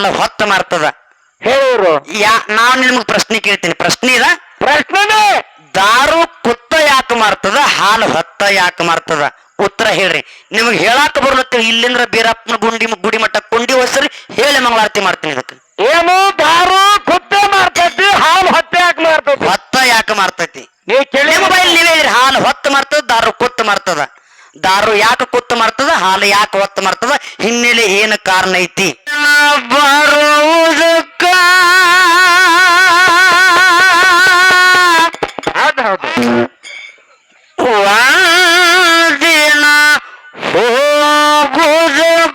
ಹಾಲು ಹೊತ್ತ ಮಾರ್ತದ ಹೇಳಿರು. ಯಾ ನಾವ್ ನಿಮ್ಗೆ ಪ್ರಶ್ನೆ ಕೇಳ್ತೀನಿ. ಪ್ರಶ್ನೆ ಇದ? ಪ್ರಶ್ನೆ ದಾರು ಕುತ್ತ ಯಾಕೆ ಮಾರ್ತದ ಹಾಲು ಹೊತ್ತ ಯಾಕೆ ಮಾರ್ತದ? ಉತ್ತರ ಹೇಳ್ರಿ. ನಿಮ್ಗೆ ಹೇಳಾಕ ಬರ್ಲತ್ತ ಇಲ್ಲಿಂದ್ರ ಬೀರಪ್ಪನ ಗುಂಡಿ ಗುಡಿ ಮಟ್ಟ ಕುಂಡಿ ಹೊಸರಿ ಹೇಳಿ ಮಂಗಳಾರತಿ ಮಾಡ್ತೀನಿ ಇದಕ್ಕೆ. ಏನು ದಾರು ಕುತ್ತ ಮಾಡ್ತೈತಿ ಹಾಲು ಹೊತ್ತ ಯಾಕೆ ಮಾಡ್ತೈತಿ ಹೊತ್ತ ಯಾಕೆ ಮಾಡ್ತೈತಿ ನೀವು ಕೇಳಿ. ಮೊಬೈಲ್ ಬೈಲ್ ನೀವೇ ಹಾಲು ಹೊತ್ತ ಮಾರ್ತದ ದಾರು ಕುತ್ತ ಮಾರ್ತದ. ದಾರು ಯಾಕೆ ಕುತ್ತ ಮಾಡ್ತದ ಹಾಲು ಯಾಕೆ ಒತ್ತು ಮಾಡ್ತದ ಹಿನ್ನೆಲೆ ಏನು ಕಾರಣ ಐತಿ? ಬರುವುದಕ್ಕ. ಹೋಗುವುದಕ್ಕ.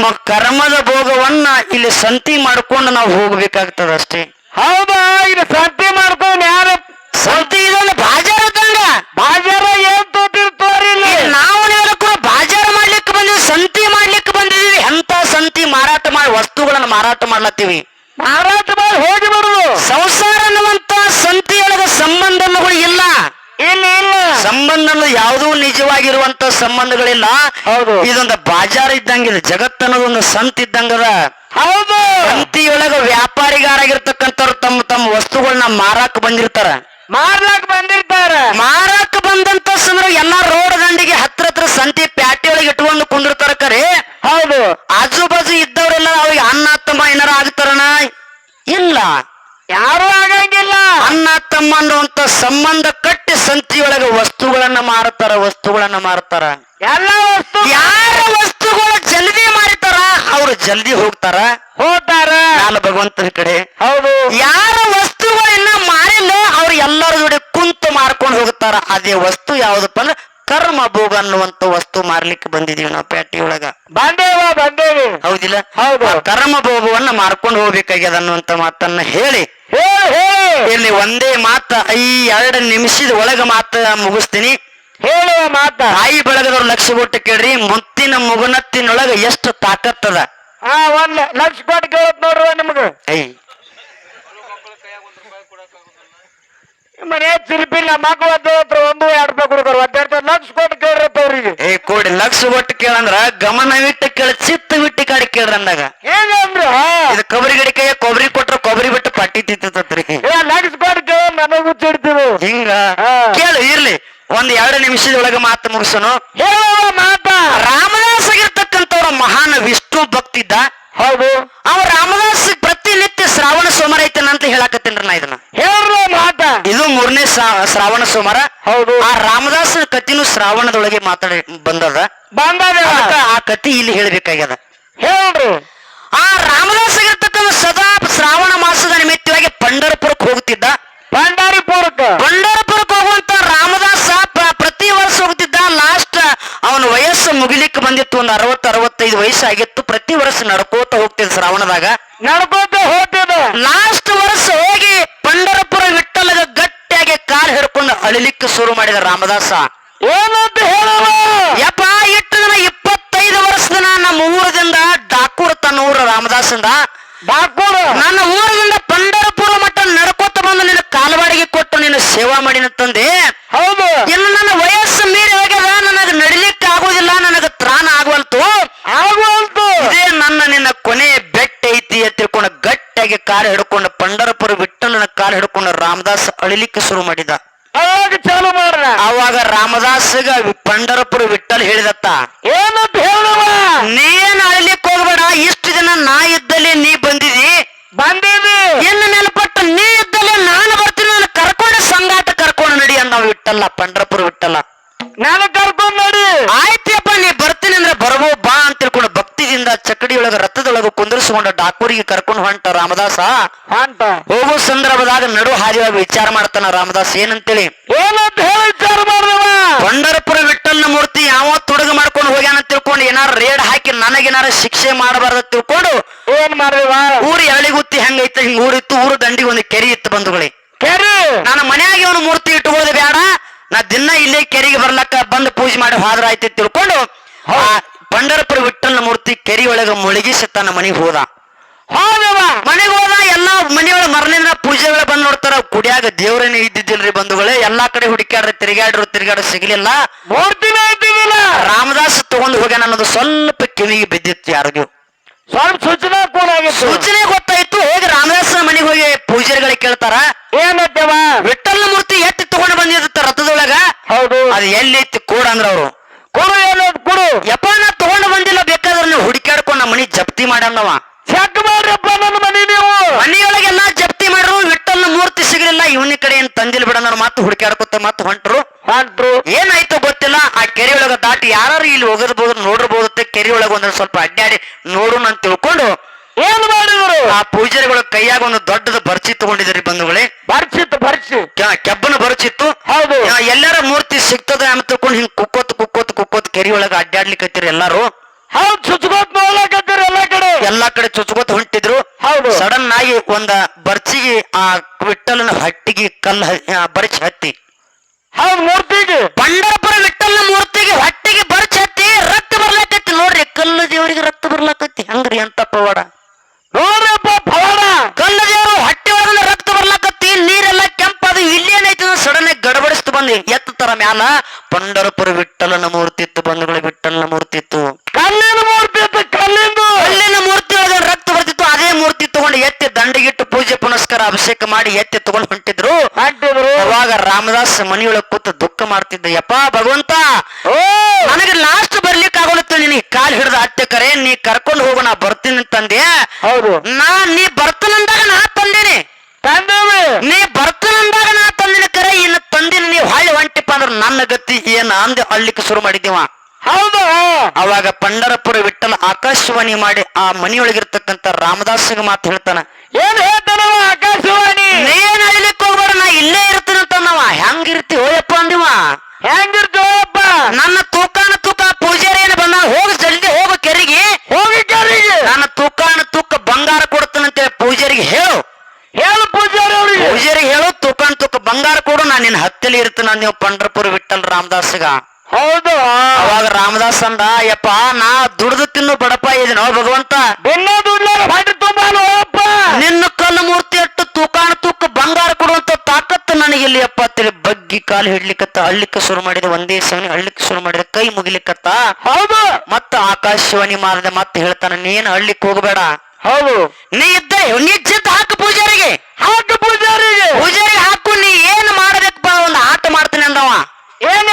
ನಮ್ಮ ಕರ್ಮದ ಭೋಗವನ್ನ ಇಲ್ಲಿ ಸಂತಿ ಮಾಡ್ಕೊಂಡು ನಾವು ಹೋಗ್ಬೇಕಾಗ್ತದ ಅಷ್ಟೇ. ಹೌದಾ? ಇದು ಸಂತಿ ಮಾಡ್ಕೊಂಡು ಯಾರು ಸಂತಿ ಇದೊಂದು ಬಾಜಾರ ತಂಗ ಬಾಜಾರ ಏನ್ ಈ ನಾವು ಹೇಳಕ್ಕೂ ಬಾಜಾರ್ ಮಾಡ್ಲಿಕ್ಕೆ ಬಂದಿವಿ ಸಂತಿ ಮಾಡ್ಲಿಕ್ಕೆ ಬಂದಿದೀವಿ. ಎಂತ ಸಂತಿ ಮಾರಾಟ ಮಾಡಿ ವಸ್ತುಗಳನ್ನ ಮಾರಾಟ ಮಾಡ್ಲತ್ತೀವಿ. ಮಾರಾಟ ಮಾಡಿ ಹೋಗಿ ಬಿಡುದು ಸಂಸಾರ ಅನ್ನುವಂತ ಸಂತಿಯೊಳಗ ಸಂಬಂಧಗಳು ಇಲ್ಲ ಇಲ್ಲ ಇಲ್ಲ ಸಂಬಂಧ ಯಾವುದೂ ನಿಜವಾಗಿರುವಂತ ಸಂಬಂಧಗಳಿಲ್ಲ. ಹೌದು. ಇದೊಂದು ಬಾಜಾರ್ ಇದ್ದಂಗಿಲ್ಲ ಜಗತ್ ಒಂದು ಸಂತ ಇದ್ದಂಗದ. ಹೌದು. ಸಂತಿಯೊಳಗ ವ್ಯಾಪಾರಿಗಾರಾಗಿರ್ತಕ್ಕಂಥವ್ರು ತಮ್ಮ ತಮ್ಮ ವಸ್ತುಗಳನ್ನ ಮಾರಾಕ್ ಬಂದಿರ್ತಾರ. ಮಾರ್ಲಕ್ ಬಂದಿರ್ತಾರ. ಮಾರಾಕ್ ಬಂದಂತ ಸಂದ್ರ ಎಲ್ಲಾ ರೋಡ್ ದಂಡಿಗೆ ಹತ್ರ ಹತ್ರ ಸಂತಿ ಪ್ಯಾಟಿ ಒಳಗೆ ಇಟ್ಕೊಂಡು ಕುಂದಿರ್ತಾರ ಕರೆ. ಹೌದು. ಆಜು ಬಾಜು ಇದ್ದವರೆಲ್ಲ ಅವ್ರಿಗೆ ಅನ್ನ ತಮ್ಮ ಏನಾರ ಆಗ್ತಾರಣ ಇಲ್ಲ. ಯಾರು ಆಗಂಗಿಲ್ಲ. ಅಣ್ಣ ತಮ್ಮ ಅನ್ನುವಂತ ಸಂಬಂಧ ಕಟ್ಟಿ ಸಂತಿಯೊಳಗೆ ವಸ್ತುಗಳನ್ನ ಮಾರುತ್ತಾರ ವಸ್ತುಗಳನ್ನ ಮಾರುತ್ತಾರ ಎಲ್ಲ ವಸ್ತು ಯಾರ ವಸ್ತುಗಳು ಜಲ್ದಿ ಮಾರಿತಾರ ಅವ್ರು ಜಲ್ದಿ ಹೋಗ್ತಾರ. ಹೋಗ್ತಾರ. ನಾನು ಭಗವಂತನ ಕಡೆ. ಹೌದು. ಯಾರ ವಸ್ತುಗಳನ್ನ ಮಾರಿಲ್ಲ ಅವ್ರು ಎಲ್ಲರ ಜೋಡಿ ಕುಂತು ಮಾರ್ಕೊಂಡು ಹೋಗ್ತಾರ. ಅದೇ ವಸ್ತು ಯಾವ್ದಪ್ಪ ಅಂದ್ರೆ ಕರ್ಮ ಭೋಗ ಅನ್ನುವಂತ ವಸ್ತು ಮಾರ್ಲಿಕ್ಕೆ ಬಂದಿದೀವಿ ನಾವು ಪೇಟೆ ಒಳಗ ಬಂದೇವ ಬಂದೇವಿ. ಹೌದಿಲ್ಲ? ಹೌದು. ಕರ್ಮ ಭೋಗವನ್ನ ಮಾರ್ಕೊಂಡು ಹೋಗ್ಬೇಕಾಗ್ಯದ ಅನ್ನುವಂತ ಮಾತನ್ನ ಹೇಳಿ ಇಲ್ಲಿ ಒಂದೇ ಮಾತ ಐ ಎರಡು ನಿಮಿಷದ ಒಳಗ ಮಾತ ಮುಗಿಸ್ತೀನಿ. ಹೇಳುವ ಮಾತ. ತಾಯಿ ಬೆಳಗದವ್ರು ಲಕ್ಷ ಕೊಟ್ಟು ಕೇಳ್ರಿ ಮುತ್ತಿನ ಮುಗುನತ್ತಿನೊಳಗ ಎಷ್ಟು ತಾಕತ್ತದ ಹಾ ಒಂದ್ ಲಕ್ಷ ಕೊಟ್ಟು ಕೇಳತ್ ನೋಡ್ರಿ ನಿಮ್ಗೆ. ಐ ಮನೆ ಚಿರ್ಪಿಲ್ಲ ಮಕ್ಕಳು ಹತ್ರ ಒಂದು ಎರಡು ರೂಪಾಯಿ ಕೊಡ್ತಾರೆ ಲಕ್ಷ ಕೊಟ್ಟು ಏ ಕೊಡಿ ಲಕ್ಷ ಒಟ್ಟು ಕೇಳಂದ್ರ ಗಮನವಿಟ್ಟು ಕೇಳ ಚಿತ್ತ ಬಿಟ್ಟು ಕಾಡಿ ಕೇಳ್ರಿ ಅಂದಾಗ. ಹೇಗಂದ್ರ ಇದು ಕೊಬ್ಬರಿ ಗಡಿ ಕೈಯ ಕೊಬ್ಬರಿ ಕೊಟ್ರ ಕೊಬ್ಬರಿ ಬಿಟ್ಟು ಪಟ್ಟಿ ತಿಂತತ್ರಿ ಲಕ್ಷ ಕೊಟ್ಟು ಕೇಳ ನನಗೂ ಚಿಡ್ತೀವಿ ಹಿಂಗ. ಕೇಳು ಇರ್ಲಿ. ಒಂದ್ ಎರಡು ನಿಮಿಷದೊಳಗ ಮಾತು ಮುಗಿಸೋನು. ಮಾತ. ರಾಮದಾಸ್ ಆಗಿರ್ತಕ್ಕಂಥವ್ರ ಮಹಾನ್ ವಿಷ್ಣು ಭಕ್ತಿದ್ದ. ಹೌದು. ಅವ ರಾಮದಾಸ್ ಪ್ರತಿನಿತ್ಯ ಶ್ರಾವಣ ಸೋಮರ ಐತನ ಅಂತ ಹೇಳಕತ್ತೇನ್ರಿ ನಾ ಇದನ್ನ. ಮಾತ ಇದು ಮೂರನೇ ಶ್ರಾವಣ ಸೋಮವಾರ. ಹೌದು. ಆ ರಾಮದಾಸ ಕತಿನೂ ಶ್ರಾವಣದೊಳಗೆ ಮಾತಾಡಿ ಬಂದದ. ಬಂದದ ಆ ಕತಿ ಇಲ್ಲಿ ಹೇಳಬೇಕಾಗ್ಯದ. ಹೇಳ್ರಿ. ಆ ರಾಮದಾಸ್ ಆಗಿರ್ತಕ್ಕಂಥ ಸದಾ ಶ್ರಾವಣ ಮಾಸದ ನಿಮಿತ್ತವಾಗಿ ಪಂಡರಪುರಕ್ಕೆ ಹೋಗುತ್ತಿದ್ದ ಪಂಡರಪುರಕ್ಕೆ? ಪಂಡರಪುರಕ್ಕೆ ಹೋಗುವಂತ ರಾಮದಾಸ ಪ್ರತಿ ವರ್ಷ ಹೋಗುತ್ತಿದ್ದ ಲಾಸ್ಟ್ ಅವನ ವಯಸ್ಸು ಮುಗಿಲಿಕ್ಕೆ ಬಂದಿತ್ತು. ಒಂದು ಅರವತ್ತು ಅರವತ್ತೈದು ವಯಸ್ಸಾಗಿತ್ತು. ಪ್ರತಿ ವರ್ಷ ನಡ್ಕೋತ ಹೋಗ್ತಿದ್ದ ಶ್ರಾವಣದಾಗ. ನಡ್ಕೋತ ಹೋಗ್ತಿದ್ದ. ಲಾಸ್ಟ್ ವರ್ಷ ಹೋಗಿ ಪಂಡರಪುರ ವಿಠಲಗ ಹಿಡ್ಕೊಂಡು ಅಳಿಲಿಕ್ಕೆ ಶುರು ಮಾಡಿದ ರಾಮದಾಸ ಏನಂತ ಹೇಳುವ? ಯಪ್ಪ ಇಟ್ಟು ದಿನ ಇಪ್ಪತ್ತೈದು ವರ್ಷದ ನಮ್ಮ ಊರದಿಂದ ಡಾಕೂರ್ ತನ್ನ ಊರು ರಾಮದಾಸಂದ ಡಾಕೂರ್? ನನ್ನ ಊರಿನಿಂದ ಪಂಡರಪುರ ಮಟ್ಟ ನಡ್ಕೋತ ಬಂದು ನಿನ್ನ ಕಾಲವಾಡಿಗೆ ಕೊಟ್ಟು ನಿನ್ನ ಸೇವಾ ಮಾಡಿನ ತಂದೆ. ಹೌದು. ಇನ್ನು ನನ್ನ ವಯಸ್ಸು ಮೀರಿ ಹೋಗ್ಯದ ನನಗೆ ನಡಿಲಿಕ್ಕೆ ಆಗುದಿಲ್ಲ ನನಗೆ ತ್ರಾಣ ಆಗುವಂತು. ಆಗುವಂತು. ಇದೇ ನನ್ನ ನಿನ್ನ ಕೊನೆ ಬೆಟ್ಟ ಐತಿ ಅಂತ ತಿಳ್ಕೊಂಡು ಗಟ್ಟಿಯಾಗಿ ಕಾಲು ಹಿಡ್ಕೊಂಡು ಪಂಡರಪುರ ವಿಠಲನ ಕಾಲು ಹಿಡ್ಕೊಂಡು ರಾಮದಾಸ್ ಅಳಿಲಿಕ್ಕೆ ಶುರು ಮಾಡಿದ. ಅವಾಗ ಚಾಲು ಮಾಡ್ರ ಅವಾಗ ರಾಮದಾಸಗ ಪಂಡರಪುರ ವಿಠಲ್ ಹೇಳಿದತ್ತ. ಏನಂತ ಹೇಳುವ ನೀನ್ ಅಳಿಲಿಕ್ಕೆ ಹೋಗ್ಬೇಡ ಇಷ್ಟು ದಿನ ನಾ ಇದ್ದಲ್ಲಿ ನೀ ಬಂದಿದಿ. ಬಂದಿದಿ. ಇನ್ನು ನೆನಪಟ್ಟು ನೀ ಇದ್ದಲ್ಲಿ ನಾನು ಬರ್ತೀನಿ ನಾನು ಕರ್ಕೊಂಡು ಸಂಗಾಟ ಕರ್ಕೊಂಡು ನಡಿ ಅಂದ ವಿಟ್ಟಲ್ಲ ಪಂಡರಪುರ ವಿಠಲ್ಲ ನಾನು ಕರ್ಕೊಂಡು ನಡಿ. ಆಯ್ತಪ್ಪ ನೀ ಬರ್ತೀನಿ ಅಂದ್ರೆ ಬರ್ಬೋ ಬಾ ಅಂತ ತಿಳ್ಕೊಂಡು ಒಳಗ ರಥದೊಳಗ ಕುಂದರ್ಸಿಕೊಂಡ ಡಾಕೂರಿಗೆ ಕರ್ಕೊಂಡು ಹೊಂಟ ರಾಮದಾಸ ಹೋಗು ಹೋಗೋ ಸಂದರ್ಭದಾಗ ನಡು ಹಾದಿಯಾಗ ವಿಚಾರ ಮಾಡ್ತಾನ ರಾಮದಾಸ್ ಏನಂತೇಳಿ? ಏನಂತ ಹೇಳಿ ವಿಚಾರ ಮಾಡ್ರವ ಪಂಡರಪುರ ವಿಠಲ್ನ ಮೂರ್ತಿ ಯಾವ ತುಡುಗ ಮಾಡ್ಕೊಂಡು ಹೋಗ್ಯಾನ ತಿಳ್ಕೊಂಡು ಏನಾರ ರೇಡ್ ಹಾಕಿ ನನಗೇನಾರ ಶಿಕ್ಷೆ ಮಾಡಬಾರ್ದ ತಿಳ್ಕೊಂಡು ಏನ್ ಮಾಡ್ರವ ಊರು ಎಳಿಗುತ್ತಿ ಹೆಂಗೈತೆ ಹಿಂಗ ಊರಿತ್ತು ಊರು ದಂಡಿಗೆ ಒಂದು ಕೆರೆ ಇತ್ತು ಬಂಧುಗಳೇ. ಕೆರಿ? ನಾನು ಮನ್ಯಾಗ ಇವನು ಮೂರ್ತಿ ಇಟ್ಕೊಳ್ಳೋದು ಬೇಡ ನಾ ದಿನ ಇಲ್ಲೇ ಕೆರೆಗೆ ಬರ್ಲಕ್ಕ ಬಂದು ಪೂಜೆ ಮಾಡಿ ಹೋದ್ರ ಆಯ್ತು ತಿಳ್ಕೊಂಡು ವಿಠಲ್ನ ಮೂರ್ತಿ ಕೆರೆ ಒಳಗ ಮುಳುಗಿಸಿ ತನ್ನ ಮನೆಗೆ ಹೋದ. ಹೋದವ ಮನೆಗೆ ಹೋದ ಎಲ್ಲಾ ಮನೆಯೊಳ ಮರನಿಂದ ಪೂಜೆಗಳ ಬಂದ್ ನೋಡ್ತಾರ. ಕುಡಿಯಾಗ ದೇವ್ರೇನೆ ಇದ್ದಿದ್ದಿಲ್ರಿ ಬಂಧುಗಳೇ ಎಲ್ಲಾ ಕಡೆ ಹುಡುಕ್ಯಾಡ್ರಿ ತಿರುಗಾಡ್ರು ತಿರುಗಾಡ್ರು ಸಿಗ್ಲಿಲ್ಲ. ಮೂರ್ತಿನ ರಾಮದಾಸ್ ತಗೊಂಡು ಹೋಗ್ಯಾನ ಅನ್ನೋದು ಸ್ವಲ್ಪ ಕಿವಿಗೆ ಬಿದ್ದಿತ್ತು ಯಾರಿಗೂ. ಸ್ವಲ್ಪ ಸೂಚನೆ ಕೂಡ ಸೂಚನೆ ಗೊತ್ತಾಯ್ತು ಹೋಗಿ ರಾಮದಾಸನ ಮನೆಗೆ ಹೋಗಿ ಪೂಜಾರಿಗಳಿಗೆ ಕೇಳ್ತಾರ. ಏನತ್ತವ ವಿಠಲ್ ಮೂರ್ತಿ ಎತ್ತಿ ತಗೊಂಡು ಬಂದಿರ್ತ ರಥದೊಳಗ? ಹೌದು. ಅದು ಎಲ್ಲೈತಿ ಕೂಡ ಅಂದ್ರ ಅವ್ರು. ಕೊಡು ಏನಂತ ಕೊಡು. ಯಪ್ಪ ನಾ ತಗೊಂಡು ಬಂದಿಲ್ಲ ಬೇಕಾದ್ರೆ ನೀವು ಹುಡುಕ್ಯಾಡ್ಕೊಂಡು ನಮ್ಮ ಮನಿ ಜಪ್ತಿ ಮಾಡ್ಯಾನವ ಚೆಕ್ ಮಾಡ್ರಪ್ಪ ನನ್ನ ಮನಿ ನೀವು. ಮನೆಯೊಳಗೆಲ್ಲ ಜಪ್ತಿ ಮಾಡ್ರು ವಿಠಲ್ನ ಮೂರ್ತಿ ಸಿಗಲಿಲ್ಲ ಇವನಿ ಕಡೆ ಏನ್ ತಂದಿಲ್ ಬಿಡೋಣ ಮಾತು ಹುಡುಕ್ಯಾಡ್ಕೊತ ಮಾತು ಹೊಂಟ್ರು. ಹೊಂಟ್ರು. ಏನಾಯ್ತು ಗೊತ್ತಿಲ್ಲ ಆ ಕೆರೆ ಒಳಗ ದಾಟಿ ಯಾರು ಇಲ್ಲಿ ಹೋಗಿರ್ಬೋದು ನೋಡಿರ್ಬೋದು ಕೆರೆ ಒಳಗ ಒಂದ್ ಸ್ವಲ್ಪ ಅಡ್ಡಾಡಿ ನೋಡೋಣ ಅಂತ ತಿಳ್ಕೊಂಡು ಏನ್ ಮಾಡಿದ್ರು? ಆ ಪೂಜಾರಿಗಳು ಕೈಯಾಗ ಒಂದು ದೊಡ್ಡದ ಬರ್ಚಿ ತಗೊಂಡಿದ್ರಿ ಬಂಧುಗಳೇ. ಬರ್ಚಿತ್ತು ಬರ್ಚಿ. ಕೆಬ್ಬನ ಬರ್ಚಿತ್ತು. ಹೌದು. ಎಲ್ಲಾರ ಮೂರ್ತಿ ಸಿಗ್ತದ ಅಂತ ತಿಳ್ಕೊಂಡು ಹಿಂಗ್ ಕುಕ್ಕೋತ್ ಕುಕ್ಕೋತ್ ಕುಕ್ಕೋತ್ ಕೆರಿ ಒಳಗ ಅಡ್ಡಾಡ್ಲಿಕ್ಕೆ ಎಲ್ಲಾರು. ಹೌದು ಚುಚ್ಕೋತ್ ನೋಡ್ಲಕತ್ತೀರಿ ಎಲ್ಲಾ ಕಡೆ ಚುಚ್ಕೋತ ಹೊಂಟಿದ್ರು. ಹೌದು. ಸಡನ್ ಆಗಿ ಒಂದ ಬರ್ಚಿಗೆ ಆ ವಿಠಲನ ಹಟ್ಟಿಗೆ ಕಲ್ಲ ಬರ್ಚಿ ಹತ್ತಿ. ಹೌದು ಮೂರ್ತಿಗೆ. ಪಂಡರಪುರ ವಿಠಲನ ಮೂರ್ತಿಗೆ ಹಟ್ಟಿಗೆ ಬರ್ಚಿ ಹತ್ತಿ ರಕ್ತ ಬರ್ಲಾಕತ್ತಿ. ನೋಡ್ರಿ ಕಲ್ಲು ದೇವರಿಗೆ ರಕ್ತ ಬರ್ಲಾಕತ್ತಿ. ಹಂಗ್ರಿ ಅಂತ ಪವಾಡ. ನೋಡ್ರಪ್ಪ ಪವಾಡ. ಕಲ್ಲು ದೇವರು ಹಟ್ಟಿ ಒಳಗಿಂದ ರಕ್ತ ಬರ್ಲಾಕತ್ತಿ. ನೀರೆಲ್ಲ ಕೆಂಪದು ಇಲ್ಲಿ ಏನೈತಿ ಸಡನ್ ಆಗಿ ಗಡಬಡಿಸ್ತು ಬಂದಿ ಎತ್ತ ತರ ಮ್ಯಾಲ ಪಂಡರಪುರ ವಿಠಲನ ಮೂರ್ತಿ ಇತ್ತು ಬಂಧುಗಳ ವಿಠಲನ ಮೂರ್ತಿ ಇತ್ತು ಕಲ್ಲಿನ ಮೂರ್ತಿ ಇತ್ತು ಕಲ್ಲಿಂದು ಕಲ್ಲಿನ ಮೂರ್ತಿ ಒಳಗೆ ರಕ್ತ ಬರ್ತಿತ್ತು ಅದೇ ಮೂರ್ತಿ ತಗೊಂಡು ಎತ್ತಿ ದಂಡಿಗಿಟ್ಟು ಪುನಸ್ಕಾರ ಅಭಿಷೇಕ ಮಾಡಿ ಎತ್ತಿ ತಗೊಂಡು ಹೊಂಟಿದ್ರು. ಅವಾಗ ರಾಮದಾಸ್ ಮನೆಯೊಳಗೆ ಕೂತು ದುಃಖ ಮಾಡ್ತಿದ್ದ ಯಪ್ಪ ಭಗವಂತ ಓ! ನನಗೆ ಲಾಸ್ಟ್ ಬರ್ಲಿಕ್ಕೆ ಆಗೋಲತ್ತ ನಿನಗೆ ಕಾಲ್ ಹಿಡಿದ ಅತ್ತೆ ಕರೆ ನೀ ಕರ್ಕೊಂಡು ಹೋಗು ನಾ ಬರ್ತೀನಿ ಅಂತಂದೆ ಹೌದು. ನಾ ನೀ ಬರ್ತಾನಂದಾಗ ನಾ ತಂದೇನೆ. ನೀ ಬರ್ತಾನಂದಾಗ ನಾ ತಂದಿನ ಕರೆ ಇನ್ನು ತಂದಿನ ನೀವು ಹಳ್ಳಿ ಹೊಂಟಿಪ್ಪ ಅಂದ್ರೆ ನನ್ನ ಗತಿ ಏನ್ ಅಂದೆ ಅಳ್ಲಿಕ್ಕೆ ಶುರು ಮಾಡಿದ್ದೀವ. ಹೌದು. ಅವಾಗ ಪಂಡರಪುರ ವಿಠಲ ಆಕಾಶವಾಣಿ ಮಾಡಿ ಆ ಮನೆಯೊಳಗಿರ್ತಕ್ಕಂತ ರಾಮದಾಸಿಗೆ ಮಾತು ಹೇಳ್ತಾನ ಏನ್ ಹೇಳ್ತಾನ ಆಕಾಶವಾಣಿ? ಏನ್ ಅಳಿಲಿಕ್ಕೆ ಹೋಗ್ಬಾರ ನಾ ಇಲ್ಲೇ ಇರ್ತೇನಂತ ನಾವ ಹೆಂಗಿರ್ತಿ ಹೋಯಪ್ಪ ಅಂದಿವ. ಹೆಂಗಿರ್ತೇವಪ್ಪ ನನ್ನ ತೂಕಾನ ತೂಕ ಪೂಜಾರಿ ಏನು ಬಂದ ಹೋಗಿ ಜಲ್ದಿ ಹೋಗು ಕೆರಿಗೆ. ಹೋಗಿ ಕೆರಿಗೆ. ನನ್ನ ತೂಕಾನ ತೂಕ ಬಂಗಾರ ಕೊಡ್ತಾನಂತೇಳಿ ಪೂಜಾರಿಗೆ ಹೇಳು. ಹೇಳು ಪೂಜಾರಿ ಅವ್ರಿಗೆ. ಪೂಜಾರಿಗೆ ಹೇಳು ತೂಕಾನ ತೂಕ ಬಂಗಾರ ಕೊಡು ನಾನು ನಿನ್ನ ಹತ್ತಲಿ ಇರ್ತೀನಿ ನೀವು ಪಂಡರಪುರ ವಿಠಲ್ ರಾಮದಾಸ್ಗ. ಹೌದು. ಅವಾಗ ರಾಮದಾಸ್ ಅಂದ ಯಪ್ಪ ನಾ ದುಡ್ದು ತಿನ್ನು ಬಡಪ ಇದೀನೋ ಭಗವಂತ? ದಿನ ದುಡ್ಲಾರ ಹೊಟ್ಟೆ ತುಂಬ ನಿನ್ನ ಕಲ್ಲು ಮೂರ್ತಿ ಅಟ್ಟು ತೂಕಾಣ ತೂಕ ಬಂಗಾರ ಕೊಡುವಂತ ತಾಕತ್ತು ನನಗೆ ಇಲ್ಲಿ ಅಪ್ಪ ಅಂತೇಳಿ ಬಗ್ಗಿ ಕಾಲು ಹಿಡ್ಲಿಕ್ಕತ್ತ ಅಳ್ಲಿಕ್ಕೆ ಶುರು ಮಾಡಿದ ಒಂದೇ ಸವನಿ ಅಳ್ಲಿಕ್ಕೆ ಶುರು ಮಾಡಿದ ಕೈ ಮುಗಿಲಿಕ್ಕತ್ತ ಹೌದು. ಮತ್ತ ಆಕಾಶವಾಣಿ ಮಾರದೆ ಮತ್ತೆ ಹೇಳ್ತಾನ ನೀನ್ ಹಳ್ಳಿಕ್ ಹೋಗಬೇಡ. ಹೌದು. ನೀ ಇದ್ದ ನಿಜ್ಜಿತ್ ಹಾಕು ಪೂಜಾರಿಗೆ. ಹಾಕು ಪೂಜಾರಿಗೆ. ಪೂಜಾರಿಗೆ ಹಾಕು ನೀ ಏನ್ ಮಾಡಬೇಕಪ್ಪ ಒಂದು ಆಟ ಮಾಡ್ತೀನಿ ಅಂದವ. ಆಟ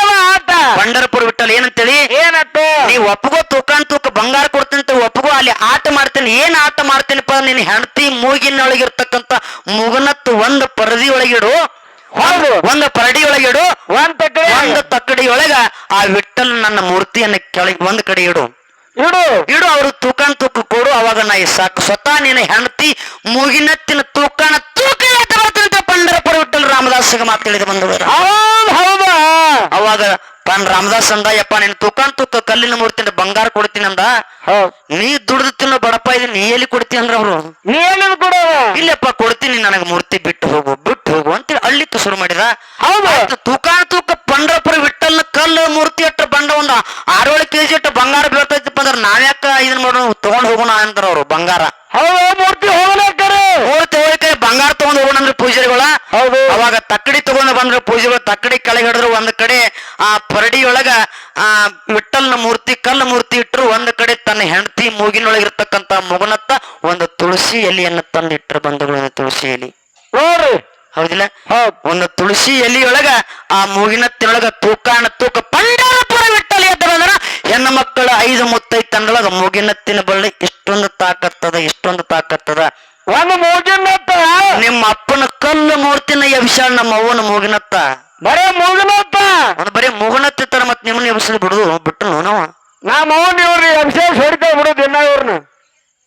ಪಂಡರಪುರ ಬಿಟ್ಟಲ್ಲ ಏನಂತೇಳಿ? ಏನತ್ತ ನೀ ಒಪ್ಪಗೋ ತೂಕಾನ್ ತೂಕ ಬಂಗಾರ ಕೊಡ್ತೀನಿ ಅಂತ ಒಪ್ಪಗೋ ಅಲ್ಲಿ ಆಟ ಮಾಡ್ತೀನಿ ಏನ್ ಆಟ ಮಾಡ್ತೀನಿಪ್ಪ ನಿನ್ನ ಹೆಂಡತಿ ಮೂಗಿನೊಳಗಿರ್ತಕ್ಕಂತ ಮುಗನತ್ತು ಒಂದ್ ಪರದಿ ಒಳಗಿಡು ಹೌದು. ಒಂದ್ ಪರಡಿ ಒಳಗಿಡು ಒಂದ್ ತಕ್ಕಡಿ ಒಂದ್ ತಕ್ಕಡಿ ಒಳಗ ಆ ವಿಠಲ್ ನನ್ನ ಮೂರ್ತಿಯನ್ನ ಕೆಳಗೆ ಒಂದ್ ಕಡೆ ಇಡು. ಇಡು. ಇಡು ಅವ್ರು ತೂಕಾನ್ ತೂಕ ಕೊಡು ಅವಾಗ ನಾ ಸಾಕು. ಸ್ವತಃ ನಿನ್ನ ಹೆಂಡತಿ ಮೂಗಿನತ್ತಿನ ತೂಕನ ತೂಕ ಪಂಡರಪುರ ವಿಟ್ಟಲ್ ರಾಮದಾಸ್ ಮಾತಾಡಿದ ಬಂದವರು ಹೌದು ಹೌದಾ. ಅವಾಗ ಪನ್ ರಾಮದಾಸ್ ಅಂದ ಯಪ್ಪ ನಿನ್ ತುಕಾನ್ ತೂಕ ಕಲ್ಲಿನ ಮೂರ್ತಿನ ಬಂಗಾರ ಕೊಡ್ತೀನಿ ಅಂದ. ನೀ ದುಡ್ದು ತಿನ್ನೋ ಬಡಪ್ಪ ಇದೆ ನೀ ಎಲ್ಲಿ ಕೊಡ್ತೀನಿ ಅಂದ್ರ ಅವ್ರು? ನೀ ಕೊಡವ ಇಲ್ಲಪ್ಪ ಕೊಡ್ತೀನಿ ನನಗ ಮೂರ್ತಿ ಬಿಟ್ಟು ಹೋಗು ಬಿಟ್ಟು ಹೋಗು ಅಂತೇಳಿ ಅಳ್ಳಿತ್ತು ಶುರು ಮಾಡಿದ. ತುಕ್ಕ ತೂಕಾನ ತೂಕ ಪಂಡ್ರಪುರ ವಿಠಲ್ನ ಕಲ್ಲು ಮೂರ್ತಿ ಅಟ್ಟ ಬಂಡ ಒಂದ ಆರೇಳು ಕೆಜಿ ಅಟ್ಟ ಬಂಗಾರ ಬೀಳ್ತೈತಪ್ಪ ಅಂದ್ರೆ ನಾವ್ಯಾಕ ಇದನ್ ಮಾಡೋಣ ತಗೊಂಡ್ ಹೋಗೋಣ ಅಂತಾರ ಅವ್ರು ಬಂಗಾರ. ಮೂರ್ತಿ ಹೋಗ್ಲಾಕರೆ ಮೂರ್ತಿ ಹೋಗಿ ಬಂಗಾರ ತಗೊಂಡ್ ಹೋಗೋಣ ಅಂದ್ರೆ ಪೂಜಾರಿಗಳ. ಹೌದು. ಅವಾಗ ತಕ್ಕಡಿ ತಗೊಂಡು ಬಂದ್ರು ಪೂಜೆಗಳು ತಕ್ಕಡಿ ಕೆಳಗೆ ಹಿಡಿದ್ರು ಒಂದ್ ಕಡೆ ಆ ಪರಡಿಯೊಳಗ ಆ ವಿಠಲ್ನ ಮೂರ್ತಿ ಕಲ್ಲು ಮೂರ್ತಿ ಇಟ್ರು ಒಂದ್ ಕಡೆ ತನ್ನ ಹೆಂಡತಿ ಮೂಗಿನೊಳಗಿರ್ತಕ್ಕಂತ ಮುಗನತ್ತ ಒಂದು ತುಳಸಿ ಎಲೆಯನ್ನು ತಂದಿಟ್ರು ಬಂಧುಗಳು ತುಳಸಿ ಎಲಿ. ನೋಡ್ರಿ ಹೌದಿಲ್ಲ? ಓ ಒಂದು ತುಳಸಿ ಎಲಿಯೊಳಗ ಆ ಮೂಗಿನತ್ತಿನೊಳಗ ತೂಕಾಣ ತೂಕ ಪಂಡರಪುರ ವಿಠಲ್ ಎದ್ದ ಬಂದ್ರ ಹೆಣ್ಣು ಮಕ್ಕಳ ಐದು ಮುತ್ತೈ ತಂಡೊಳಗ ಮೂಗಿನತ್ತಿನ ಬಳ್ಳಿ ಇಷ್ಟೊಂದು ತಾಕತ್ತದ ಇಷ್ಟೊಂದು ತಾಕತ್ತದ. ಒಂದು ಮೂಗಿನತ್ತ? ನಿಮ್ಮ ಅಪ್ಪನ ಕಲ್ಲು ಮೂರ್ತಿನ ಎಬ್ಸಾಳ ನಮ್ಮ ಅವ್ವನ ಮೂಗಿನತ್ತ. ಬರೇ ಮೂಗಿನತ್ತ? ಒಂದು ಬರೀ ಮೂಗನತ್ತಿ ತರ ಮತ್ ನಿಮ್ಮನ್ನ ಎಬ್ಸದ್ ಬಿಡುದು ಬಿಟ್ಟು ನಾವು. ನಮ್ಮ ಅವ್ವನ ಇವ್ರಿ ಅಭಿಷೇಕ್ ಹೊಡಿತಾ ಬಿಡು ದಿನ ಇವ್ರನ್ನ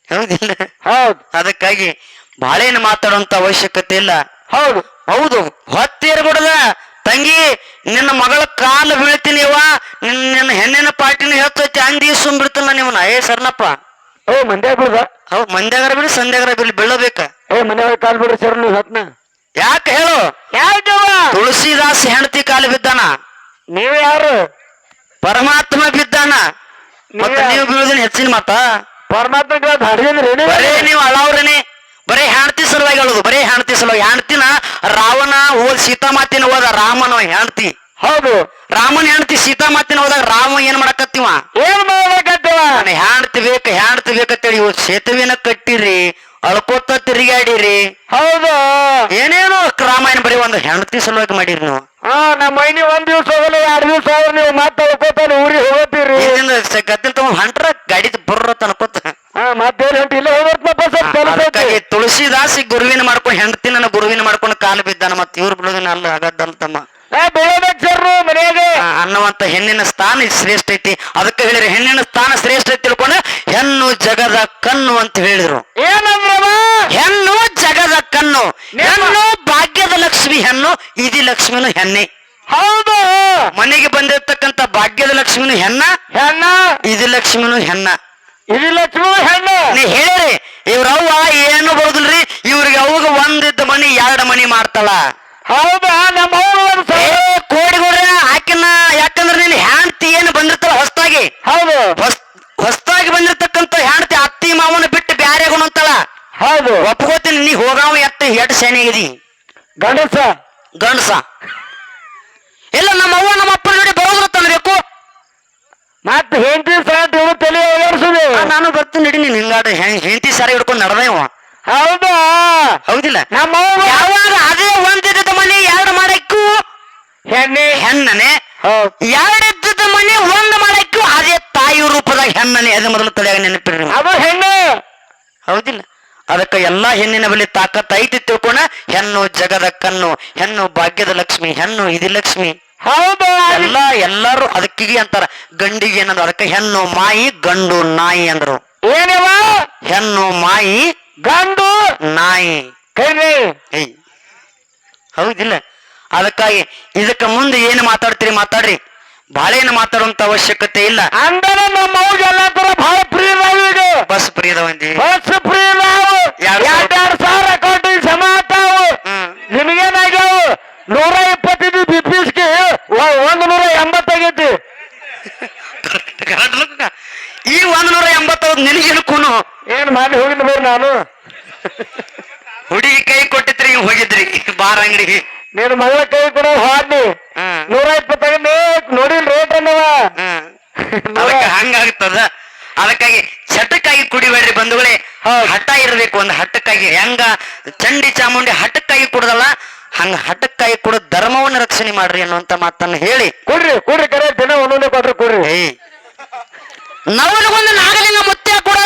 ಹೌದಿಲ್ಲ? ಹೌದು. ಅದಕ್ಕಾಗಿ ಬಾಳೇನು ಮಾತಾಡುವಂತ ಅವಶ್ಯಕತೆ ಇಲ್ಲ. ಹೌದು. ಹೌದು. ಹೊತ್ತೇರ್ಬಿಡದ ತಂಗಿ ನಿನ್ನ ಮಗಳ ಕಾಲು ಬೀಳ್ತೀನಿ ಅವ್ವ ನಿನ್ನ ನಿನ್ನ ಹೆಣ್ಣಿನ ಪಾರ್ಟಿನ ಹೇಳ್ತೈತಿ ಅಂದಿ ಸುಂಬಿಡ್ತಾನ ನಿಮ್ಮನ್ನ. ಏ ಸರ್ನಪ್ಪ ಏ ಮಂದ್ಯಾಗ ಬಿಡ್ದ ಹೌದು ಮಂದ್ಯಾಗರ ಬಿಡಿ ಸಂಧ್ಯಾಗರ ಬಿಡಿ ಬೀಳಬೇಕ ಏ ಮನೆ ಕಾಲ್ ಬಿಡ್ರಿ ಸರ್ ನೀವು ಹತ್ನ ಯಾಕೆ ಹೇಳು? ಯಾಕವ ತುಳಸಿದಾಸ್ ಹೆಂಡತಿ ಕಾಲು ಬಿದ್ದಾನ. ನೀವು ಯಾರು? ಪರಮಾತ್ಮ ಬಿದ್ದಾನ. ಮತ್ತೆ ನೀವ್ ನೀವು ಬೀಳುದಿನ ಹೆಚ್ಚಿನ ಮಾತ. ಪರಮಾತ್ಮ ಹಡಿದ್ರಿ ಬರೇ ನೀವು ಅಳವ್ರನೇ. ಬರೇ ಹೆಂಡತಿ ಸಲುವಾಗಿ ಹೇಳುದು ಬರೇ ಹೆಂಡತಿ ಸಲುವಾಗಿ. ಹೆಂಡತಿನ ರಾವಣ ಓದ್ ಸೀತಾಮಾತಿನ ಹೋದ ರಾಮನ ಹೆಂಡತಿ. ಹೌದು. ರಾಮನ ಹೆಂಡತಿ ಸೀತಾಮಾತಿನ ಹೋದಾಗ ರಾಮ ಏನ್ ಮಾಡಕತ್ತೀವ? ಏನ್ ಮಾಡ್ಬೇಕತ್ತವ ನಾನು ಹೆಂಡತಿ ಬೇಕ ಹೆಂಡತಿ ಬೇಕಂತೇಳಿ ಇವತ್ ಸೇತುವೆನ ಕಟ್ಟಿರಿ ಅಳ್ಕೋತ ತಿರುಗಾಡಿರಿ. ಹೌದು. ಏನೇನೋ ರಾಮಾಯಣ ಬರೀ ಒಂದು ಹೆಂಡತಿ ಸಲುವಾಗಿ ಮಾಡಿರಿ ನೀವು. ಹಾ ನಮ್ಮ ಮೈನಿ ಒಂದ್ ದಿವ್ಸ ಹೋಗಲ್ಲ ಎರಡ್ ದಿವ್ಸ ಹೋದ್ರೆ ನೀವು ಮತ್ತೆ ಅಳ್ಕೋತಾನೆ ಊರಿಗೆ ಸ- ತಮ್ಮ ತಗೊಂಡ್ ಹೊಂಟ್ರ ಗಾಡಿ ಬುರ್ರ ತನಕೋತ. ಹಾ ಮತ್ತೆ ಹೆಂಡತಿ ಇಲ್ಲ ಐತಿ. ತುಳಸಿದಾಸಿ ಗುರುವಿನ ಮಾಡ್ಕೊಂಡು ಹೆಂಡತಿ ನನ್ನ ಗುರುವಿನ ಮಾಡ್ಕೊಂಡು ಕಾಲು ಬಿದ್ದಾನ ಮತ್ತೆ ಇವ್ರು ಬಿಡೋದಿನ ಅಲ್ಲ ಆಗದ್ದಲ್ಲ ತಮ್ಮ. ಅನ್ನುವಂತ ಹೆಣ್ಣಿನ ಸ್ಥಾನ ಶ್ರೇಷ್ಠ ಐತಿ. ಅದಕ್ಕೆ ಹೇಳಿದ್ರೆ ಹೆಣ್ಣಿನ ಸ್ಥಾನ ಶ್ರೇಷ್ಠ ಐತಿ ತಿಳ್ಕೊಂಡು ಹೆಣ್ಣು ಜಗದ ಕಣ್ಣು ಅಂತ ಹೇಳಿದ್ರು. ಹೆಣ್ಣು ಜಗದ ಕಣ್ಣು. ಹೆಣ್ಣು ಭಾಗ್ಯದ ಲಕ್ಷ್ಮಿ ಹೆಣ್ಣು ಇದಿ ಲಕ್ಷ್ಮಿನು ಹೆಣ್ಣೆ. ಹೌದು. ಮನೆಗೆ ಬಂದಿರತಕ್ಕಂತ ಭಾಗ್ಯದ ಲಕ್ಷ್ಮಿನು ಹೆಣ್ಣ ಹೆಣ್ಣ. ಇದಿ ಲಕ್ಷ್ಮಿನು ಹೆಣ್ಣ. ಇದಿ ಲಕ್ಷ್ಮಿ ಹೆಣ್ಣು. ನೀ ಹೇಳಿರಿ ಇವ್ರ ಅವ್ವ ಏನು ಬರುದಿಲ್ರಿ? ಇವ್ರಿಗೆ ಅವಾಗ ಒಂದಿದ್ದ ಮನಿ ಎರಡು ಮನಿ ಮಾಡ್ತಾಳ. ಹೌದಾ? ನಮ್ಮ ಕೋಡಿಗೋರ ಹಾಕಿನ ಆಕಿನ ಯಾಕಂದ್ರೆ ನೀನ್ ಹ್ಯಾಂಡ್ತಿ ಏನು ಬಂದಿರ್ತಾಳ ಹೊಸ್ತಾಗಿ? ಹೌದು. ಹೊಸ್ ಹೊಸ್ತಾಗಿ ಬಂದಿರ್ತಕ್ಕಂತ ಹೆಂಡತಿ ಅತ್ತಿ ಮಾವನ ಬಿಟ್ಟು ಬ್ಯಾರೆ ಗುಣಂತಾಳ ಹೌದು. ಒಪ್ಕೋತೀನಿ ನೀ ಹೋಗಾವ ಎತ್ತ ಎಟ್ ಸೇನೆಗಿದಿ ಗಂಡಸ. ಗಂಡಸ. ಇಲ್ಲ ನಮ್ಮ ಅವ್ವ ನಮ್ಮ ಅಪ್ಪನ ಜೋಡಿ ಬರೋದ್ರ ತಂದ್ಬೇಕು ಮತ್ ಹೆಂಡತಿ ಸರ ಇವ್ರು ತಲೆ ಓಡಾಡ್ಸುದು ನಾನು ಬರ್ತೀನಿ ನಡಿ ನೀನ್ ಹಿಂಗಾಡ ಹೆಂಡತಿ ಸಾರಿ ಹಿಡ್ಕೊಂಡು ನಡೆದೇವ ಹೌದಾ? ಹೌದಿಲ್ಲ. ನಮ್ಮ ಯಾವಾಗ ಅದೇ ಒಂದಿದ್ದ ಮನೆ ಎರಡು ಮಾಡಕ್ಕು? ಹೆಣ್ಣೆ. ಹೆಣ್ಣನೆ. ಎರಡಿದ್ದ ಮನೆ ಒಂದು ಮಾಡಕ್ಕು ಅದೇ ತಾಯಿ ರೂಪದಾಗ ಹೆಣ್ಣನೆ. ಅದು ಮೊದಲು ತಲೆಯಾಗ ನೆನಪಿರಿ. ಅದು ಹೆಣ್ಣು. ಹೌದಿಲ್ಲ. ಅದಕ್ಕೆ ಎಲ್ಲ ಹೆಣ್ಣಿನ ಬಳಿ ತಾಕತ್ ಐತಿ ತಿಳ್ಕೊಣ. ಹೆಣ್ಣು ಜಗದ ಕಣ್ಣು ಹೆಣ್ಣು ಭಾಗ್ಯದ ಲಕ್ಷ್ಮಿ ಹೆಣ್ಣು ಇದಿ ಲಕ್ಷ್ಮಿ. ಹೌದಾ ಎಲ್ಲ ಎಲ್ಲಾರು ಅದಕ್ಕಿಗೆ ಅಂತಾರ. ಗಂಡಿಗೆ ಏನಂದ್ರು ಅದಕ್ಕೆ ಹೆಣ್ಣು ಮಾಯಿ ಗಂಡು ನಾಯಿ ಅಂದ್ರು. ಏನವ? ಹೆಣ್ಣು ಮಾಯಿ ಗಂಡು ನಾಯಿ. ಕೈರಿ ಹೌದಿಲ್ಲ. ಅದಕ್ಕಾಗಿ ಇದಕ್ಕ ಮುಂದೆ ಏನು ಮಾತಾಡ್ತೀರಿ ಮಾತಾಡ್ರಿ. ಬಹಳ ಏನು ಮಾತಾಡುವಂತ ಅವಶ್ಯಕತೆ ಇಲ್ಲ. ಅಂದರೆ ನಮ್ಮ ಎಲ್ಲ ಬಹಳ ನಾವು ಈಗ ಬಸ್ ಪ್ರಿಯದವಂದಿ ಬಸ್ ಪ್ರಿಯ ನಾವು ಎರಡ್ ಸಾವಿರ- ಆತಾವು ಹ್ಮ್. ನಿಮಗೇನಾಗ್ಯಾವು ನೂರ ಇಪ್ಪತ್ತೈದು ಬಿಪಿಸ್ಗೆ ಒಂದು ನೂರ ಎಂಬತ್ತಾಗೈತಿ. ಈ ಒಂದ್ ನೂರ ಎಂಬತ್ತೈದು ನಿನಗೇನು ಕೂನು? ಏನ್ ಮಾಡಿ ಹೋಗಿದ್ ಬೇರೆ ನಾನು. ಹುಡುಗಿ ಕೈ ಕೊಟ್ಟಿದ್ರಿ ಹಿಂಗ್ ಹೋಗಿದ್ರಿ. ಬಾರ್ ಅಂಗಡಿಗೆ ನೀನು ಮಗಳ ಕೈ ಕೂಡ ಹಾಡ್ನಿ ನೂರ ಇಪ್ಪತ್ತೈದು ನೋಡಿಲ್ ರೇಟ್ ಅನ್ನವ ಅದಕ್ಕೆ ಹಂಗಾಗ್ತದ. ಅದಕ್ಕಾಗಿ ಚಟಕ್ಕಾಗಿ ಕುಡಿಬೇಡ್ರಿ ಬಂಧುಗಳೇ. ಹಠ ಇರಬೇಕು ಒಂದು ಹಠಕ್ಕಾಗಿ. ಹೆಂಗ? ಚಂಡಿ ಚಾಮುಂಡಿ ಹಠಕ್ಕಾಗಿ ಕುಡ್ದಲ್ಲ ಹಂಗ ಹಠಕ್ಕಾಗಿ ಕೂಡ ಧರ್ಮವನ್ನ ರಕ್ಷಣೆ ಮಾಡ್ರಿ ಅನ್ನುವಂತ ಮಾತನ್ನ ಹೇಳಿ. ಕೊಡ್ರಿ ಕೊಡ್ರಿ ಕರೆ ದಿನ ಒಂದೊಂದೇ ಕೊಟ್ರಿ ಕೊಡ್ರಿ. ನವನಿಗೊಂದು ನಾಗಲಿಂಗ ಮುತ್ಯ ಕೂಡ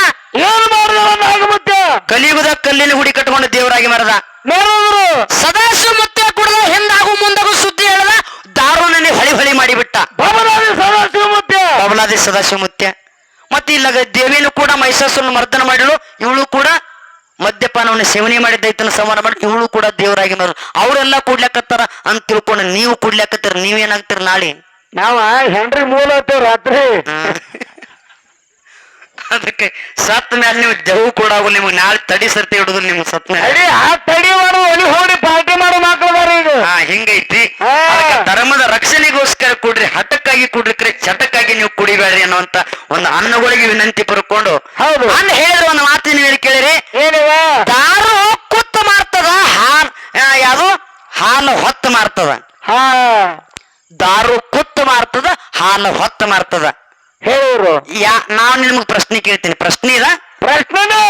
ಏನು ಮಾಡಿದ ನಾಗಮುತ್ಯ? ಕಲಿಯುಗದ ಕಲ್ಲಿನ ಹುಡಿ ಕಟ್ಕೊಂಡು ದೇವರಾಗಿ ಮರದ. ನೋಡಿದ್ರು ಸದಾಶಿವ ಮುತ್ಯ ಕೂಡ ಹಿಂದಾಗು ಮುಂದಾಗು ಸುದ್ದಿ ಹೇಳದ ದಾರುಣನೆ ಹಳಿ ಹಳಿ ಮಾಡಿಬಿಟ್ಟ. ಭವನಾದಿ ಸದಾಶಿವ ಮುತ್ಯ. ಬಬಲಾದಿ ಸದಾಶಿವ ಮುತ್ಯ. ಮತ್ತೆ ಇಲ್ಲಾಗ ದೇವಿನೂ ಕೂಡ ಮಹಿಷಾಸುರನ ಮರ್ದನ ಮಾಡಿಳು ಇವಳು ಕೂಡ ಮದ್ಯಪಾನವನ್ನು ಸೇವನೆ ಮಾಡಿದ ಇದನ್ನು ಸಂಹಾರ ಮಾಡಿ ಇವಳು ಕೂಡ ದೇವರಾಗಿ ಮಾರು. ಅವರೆಲ್ಲ ಕುಡ್ಲಕತ್ತಾರ ಅಂತ ತಿಳ್ಕೊಂಡು ನೀವು ಕುಡ್ಲಕತ್ತೀರ ನೀವೇನಾಗ್ತೀರ ನಾಳೆ? ನಾವ ಹೆಂಡ್ರಿ ಮೂಲ ರಾತ್ರಿ. ಅದಕ್ಕೆ ಸತ್ ಮ್ಯಾಲ ನೀವು ಜವು ಕೂಡ ನಿಮ್ಗೆ ನಾಳೆ ತಡಿ ಸರ್ತಿ ಹಿಡುದು ನಿಮ್ ಸತ್ ಮ್ಯಾಲೆ. ಅಡಿ ಆ ತಡಿ ಮಾಡು ಒಲಿ ಹೋಡಿ ಪಾರ್ಟಿ ಮಾಡೋ ಮಕ್ಕಳು ಈಗ. ಹಾ ಹಿಂಗೈತಿ. ಅದಕ್ಕೆ ಧರ್ಮದ ರಕ್ಷಣೆಗೋಸ್ಕರ ಕುಡ್ರಿ ಹಠಕ್ಕಾಗಿ ಕುಡ್ರಿ ಕರೆ ಚಟಕ್ಕಾಗಿ ನೀವು ಕುಡಿಬೇಡ್ರಿ ಅನ್ನುವಂತ ಒಂದು ಅನ್ನಗಳಿಗೆ ವಿನಂತಿ ಪಡ್ಕೊಂಡು ಹೌದು. ಅನ್ನ ಹೇಳಿದ್ರೆ ಒಂದು ಮಾತಿನ ಹೇಳಿ ಕೇಳಿರಿ. ಏನಿವ? ದಾರು ಕುತ್ತು ಮಾಡ್ತದ ಹಾಲ್ ಯಾವುದು? ಹಾಲು ಹೊತ್ತು ಮಾಡ್ತದ ಹಾ. ದಾರು ಕುತ್ತು ಮಾಡ್ತದ ಹಾಲು ಹೊತ್ತು ಮಾಡ್ತದ ಹೇಳಿರು? ಯಾ ನಾನು ನಿಮ್ಗೆ ಪ್ರಶ್ನೆ ಕೇಳ್ತೀನಿ. ಪ್ರಶ್ನೆ ಇದ ಪ್ರಶ್ನೆ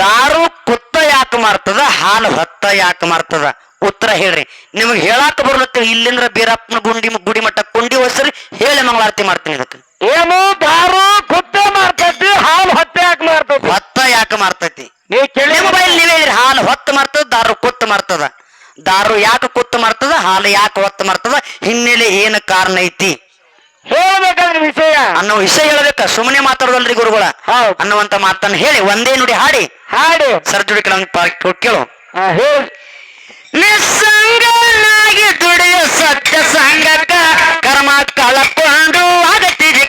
ದಾರು ಕುತ್ತ ಯಾಕೆ ಮಾಡ್ತದ ಹಾಲು ಹೊತ್ತ ಯಾಕೆ ಮಾಡ್ತದ ಉತ್ತರ ಹೇಳ್ರಿ. ನಿಮ್ಗೆ ಹೇಳಾಕ ಬರ್ಲತ್ತ ಇಲ್ಲಿಂದ್ರ ಬೀರಪ್ಪನ ಗುಂಡಿ ಗುಡಿ ಮಟ್ಟ ಕುಂಡಿ ಹೊಸರಿ ಹೇಳಿ ಮಂಗಳಾರತಿ ಮಾಡ್ತೀನಿ ಇದಕ್ಕೆ. ಏನು ದಾರು ಕುತ್ತ ಮಾಡ್ತೈತಿ ಹಾಲು ಹೊತ್ತ ಯಾಕೆ ಮಾಡ್ತೈತಿ ಹೊತ್ತ ಯಾಕೆ ಮಾಡ್ತೈತಿ ನೀವು ಕೇಳಿ. ಮೊಬೈಲ್ ನೀವು ನೀವ್ ಹೇಳಿರಿ ಹಾಲು ಹೊತ್ತು ಮಾಡ್ತದ ದಾರು ಕುತ್ತು ಮಾಡ್ತದ ದಾರು ಯಾಕೆ ಕುತ್ತು ಮಾಡ್ತದ ಹಾಲು ಯಾಕೆ ಹೊತ್ತ ಮಾಡ್ತದ ಹಿನ್ನೆಲೆ ಏನು ಕಾರಣ ಐತಿ? ಹೇಳ್ಬೇಕಂದ್ರೆ ವಿಷಯ. ಅನ್ನೋ ವಿಷಯ ಹೇಳಬೇಕ? ಸುಮ್ಮನೆ ಮಾತಾಡೋದಲ್ರಿ ಗುರುಗಳ. ಅನ್ನುವಂತ ಮಾತನ್ನ ಹೇಳಿ ಒಂದೇ ನುಡಿ ಹಾಡಿ. ಹಾಡಿ. ಸರ್ಜುಡಿಕ ನಮ್ಗೆ ಕೇಳು. ನಿಸ್ಸಂಗನಾಗಿ ದುಡಿಯೋ ಸತ್ಯ ಸಂಗತ ಕರ್ಮ ಕಳಕೊಂಡು ಅಗತಿಗೆ